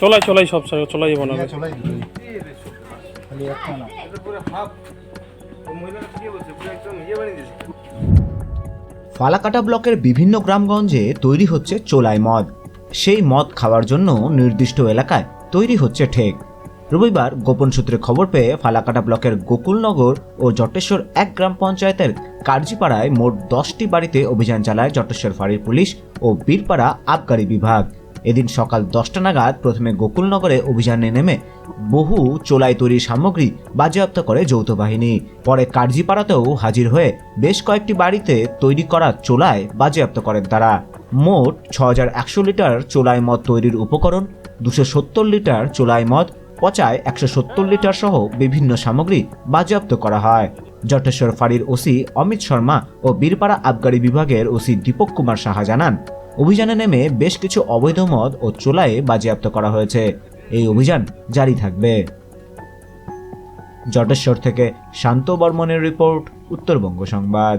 চলেই, চলাই সব, চলাই বানাবে। চলাই বানিয়ে দিয়েছে ফালাকাটা ব্লকের বিভিন্ন গ্রামগঞ্জে তৈরি হচ্ছে চোলাই মদ। সেই মদ খাওয়ার জন্য নির্দিষ্ট এলাকায় তৈরি হচ্ছে ঠেক। রবিবার গোপন সূত্রে খবর পেয়ে ফালাকাটা ব্লকের গোকুলনগর ও জটেশ্বর এক গ্রাম পঞ্চায়েতের কার্জিপাড়ায় মোট দশটি বাড়িতে অভিযান চালায় জটেশ্বর ফাঁড়ির পুলিশ ও বীরপাড়া আবগারি বিভাগ। এদিন সকাল দশটা নাগাদ প্রথমে গোকুলনগরে অভিযানে নেমে বহু চোলাই তৈরি সামগ্রী বাজেয়াপ্ত করে যৌথ বাহিনী। পরে কার্জিপাড়াতেও হাজির হয়ে বেশ কয়েকটি বাড়িতে তৈরি করা চোলায় বাজেয়াপ্ত করেন তারা। মোট ছ লিটার চোলাই মদ তৈরির উপকরণ, দুশো লিটার চোলাই মদ পচায় একশো সত্তর লিটার সহ বিভিন্ন সামগ্রী বাজেয়াপ্ত করা হয়। জটেশ্বর ফাঁড়ির ওসি অমিত শর্মা ও বীরপাড়া আবগারি বিভাগের ওসি দীপক কুমার সাহা জানান, অভিযানে নেমে বেশ কিছু অবৈধ মদ ও চোলায়ে বাজেয়াপ্ত করা হয়েছে। এই অভিযান জারি থাকবে। জটেশ্বর থেকে শান্ত বর্মনের রিপোর্ট, উত্তরবঙ্গ সংবাদ।